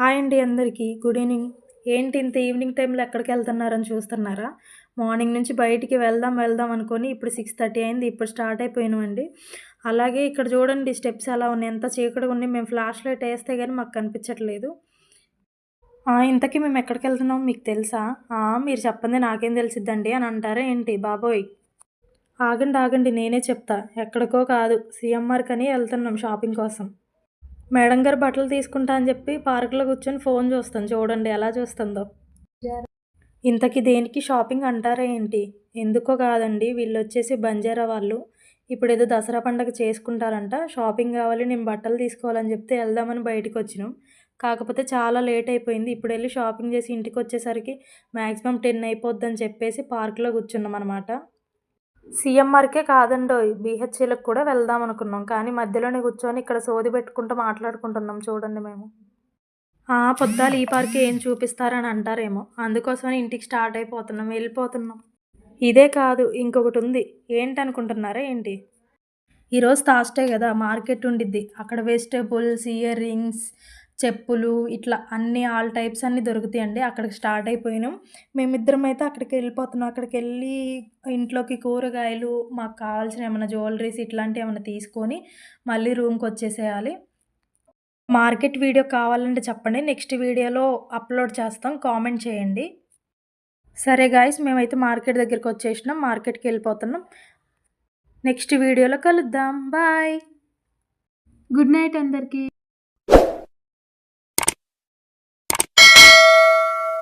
Hi అండి అందరికీ. Good evening. ఏంటి ఇంత ఈవినింగ్ టైంలో ఎక్కడికి వెళ్తున్నారని చూస్తున్నారా? మార్నింగ్ నుంచి బయటికి వెళ్దాం వెళ్దాం అనుకొని ఇప్పుడు సిక్స్ థర్టీ అయింది. ఇప్పుడు స్టార్ట్ అయిపోయినామండి. అలాగే ఇక్కడ చూడండి స్టెప్స్ ఎలా ఉన్నాయి. ఎంత చీకటిగా ఉన్నాయి. మేము ఫ్లాష్ లైట్ వేస్తే కానీ మాకు కనిపించట్లేదు. ఇంతకీ మేము ఎక్కడికి వెళ్తున్నాం మీకు తెలుసా? మీరు చెప్పండి నాకేం తెలిసిద్దండి అని అంటారా ఏంటి? బాబోయ్. ఆగండి ఆగండి. నేనే చెప్తా. ఎక్కడికో కాదు. సిఎంఆర్ అని వెళ్తున్నాం షాపింగ్ కోసం. మేడం గారు బట్టలు తీసుకుంటా అని చెప్పి పార్కులో కూర్చొని ఫోన్ చూస్తాను చూడండి ఎలా చూస్తుందో. ఇంతకి దేనికి షాపింగ్ అంటారా ఏంటి? ఎందుకో కాదండి. వీళ్ళు వచ్చేసి బంజారా వాళ్ళు. ఇప్పుడు ఏదో దసరా పండగ చేసుకుంటారంట. షాపింగ్ కావాలి నేను బట్టలు తీసుకోవాలని చెప్తే వెళ్దామని బయటకు వచ్చినాం. కాకపోతే చాలా లేట్ అయిపోయింది. ఇప్పుడు వెళ్ళి షాపింగ్ చేసి ఇంటికి వచ్చేసరికి మ్యాక్సిమం టెన్ అయిపోద్దని చెప్పేసి పార్కులో కూర్చున్నాం అనమాట సీఎంఆర్కే కాదండో బీహెచ్ఏలకు కూడా వెళ్దాం అనుకున్నాం. కానీ మధ్యలోనే కూర్చొని ఇక్కడ సోది పెట్టుకుంటూ మాట్లాడుకుంటున్నాం చూడండి మేము. "ఆ, పొద్దాలు ఈ పార్కే ఏం చూపిస్తారని అంటారేమో. అందుకోసమని ఇంటికి స్టార్ట్ అయిపోతున్నాం వెళ్ళిపోతున్నాం. ఇదే కాదు ఇంకొకటి ఉంది. ఏంటి? అనుకుంటున్నారా ఏంటి ఈరోజు థాస్డే కదా మార్కెట్ ఉండిద్ది. అక్కడ వెజిటేబుల్స్ ఇయర్ రింగ్స్ చెప్పులు ఇట్లా అన్ని ఆల్ టైప్స్ అన్నీ దొరుకుతాయండి. అక్కడికి స్టార్ట్ అయిపోయినాం. మేమిద్దరం అయితే అక్కడికి వెళ్ళిపోతున్నాం. అక్కడికి వెళ్ళి ఇంట్లోకి కూరగాయలు మాకు కావాల్సిన ఏమైనా జ్యువెలరీస్ ఇట్లాంటివి ఏమైనా తీసుకొని మళ్ళీ రూమ్కి వచ్చేసేయాలి. మార్కెట్ వీడియో కావాలంటే చెప్పండి. నెక్స్ట్ వీడియోలో అప్లోడ్ చేస్తాం. కామెంట్ చేయండి. సరే గాయస్ మేమైతే మార్కెట్ దగ్గరికి వచ్చేసినాం. మార్కెట్కి వెళ్ళిపోతున్నాం. నెక్స్ట్ వీడియోలో కలుద్దాం. బాయ్ గుడ్ నైట్ అందరికీ.